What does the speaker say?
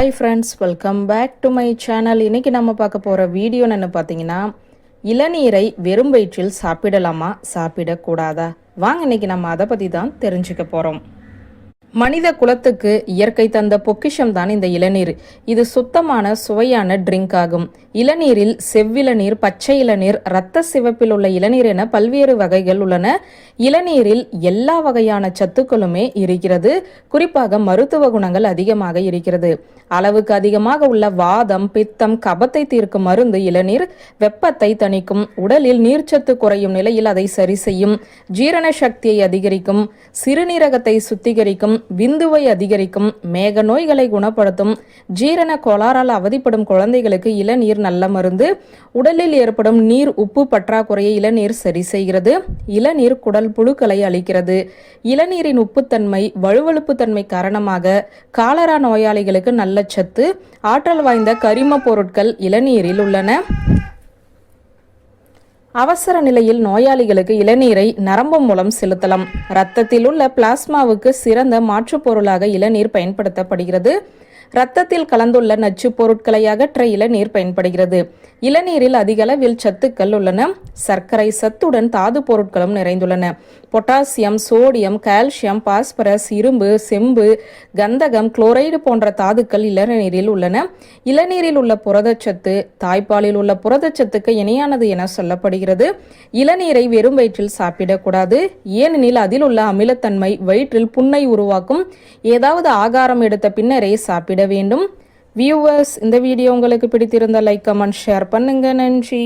Hi friends welcome back to my channel இன்னைக்கு நம்ம பார்க்க போகிற வீடியோ என்ன பார்த்தீங்கன்னா இளநீரை வெறும் வயிற்றில் சாப்பிடலாமா? சாப்பிடக்கூடாதா? வாங்க இன்னைக்கு நம்ம அதை பற்றி தான் தெரிஞ்சுக்க போகிறோம் மனித குலத்துக்கு இயற்கை தந்த பொக்கிஷம் தான் இந்த இளநீர். இது சுத்தமான சுவையான ட்ரிங்க் ஆகும். இளநீரில் செவ்விளநீர் பச்சை இளநீர் இரத்த சிவப்பில் உள்ள இளநீர் என பல்வேறு வகைகள் உள்ளன. இளநீரில் எல்லா வகையான சத்துக்களுமே இருக்கிறது. குறிப்பாக மருத்துவ குணங்கள் அதிகமாக இருக்கிறது. அளவுக்கு அதிகமாக உள்ள வாதம் பித்தம் கபத்தை தீர்க்கும் மருந்து இளநீர் வெப்பத்தை தணிக்கும். உடலில் நீர்ச்சத்து குறையும் நிலையில் அதை சரி செய்யும். ஜீரண சக்தியை அதிகரிக்கும். சிறுநீரகத்தை சுத்திகரிக்கும். விந்துவை அதிகரிக்கும் மேக நோய்களை குணப்படுத்தும் ஜீரண கோளாறால் அவதிப்படும் குழந்தைகளுக்கு இளநீர் நல்ல மருந்து உடலில் ஏற்படும் நீர் உப்பு பற்றாக்குறையை இளநீர் சரி செய்கிறது இளநீர் குடல் புழுக்களை அளிக்கிறது இளநீரின் உப்புத்தன்மை வலுவழுப்பு தன்மை காரணமாக காலரா நோயாளிகளுக்கு நல்ல சத்து ஆற்றல் வாய்ந்த கரிம பொருட்கள் இளநீரில் உள்ளன. அவசர நிலையில் நோயாளிகளுக்கு இளநீரை நரம்பு மூலம் செலுத்தலாம். இரத்தத்தில் உள்ள பிளாஸ்மாவுக்கு சிறந்த மாற்றுப் பொருளாக இளநீர் பயன்படுத்தப்படுகிறது. ரத்தத்தில் கலந்துள்ள நச்சு பொருட்களை அகற்ற இளநீர் பயன்படுகிறது. இளநீரில் அதிக அளவில் சத்துக்கள் உள்ளன. சர்க்கரை சத்துடன் தாது பொருட்களும் நிறைந்துள்ளன. பொட்டாசியம் சோடியம் கால்சியம் பாஸ்பரஸ் இரும்பு செம்பு கந்தகம் குளோரைடு போன்ற தாதுக்கள் இளநீரில் உள்ளன. இளநீரில் உள்ள புரதச்சத்து தாய்ப்பாலில் உள்ள புரதச்சத்துக்கு இணையானது என சொல்லப்படுகிறது. இளநீரை வெறும் வயிற்றில் சாப்பிடக்கூடாது. ஏனெனில் அதில் உள்ள அமிலத்தன்மை வயிற்றில் புண்ணை உருவாக்கும். ஏதாவது ஆகாரம் எடுத்த பின்னரே சாப்பிட வேண்டும் வியூவர்ஸ் இந்த வீடியோ உங்களுக்கு பிடித்திருந்த லைக் கமெண்ட் ஷேர் பண்ணுங்க. நன்றி.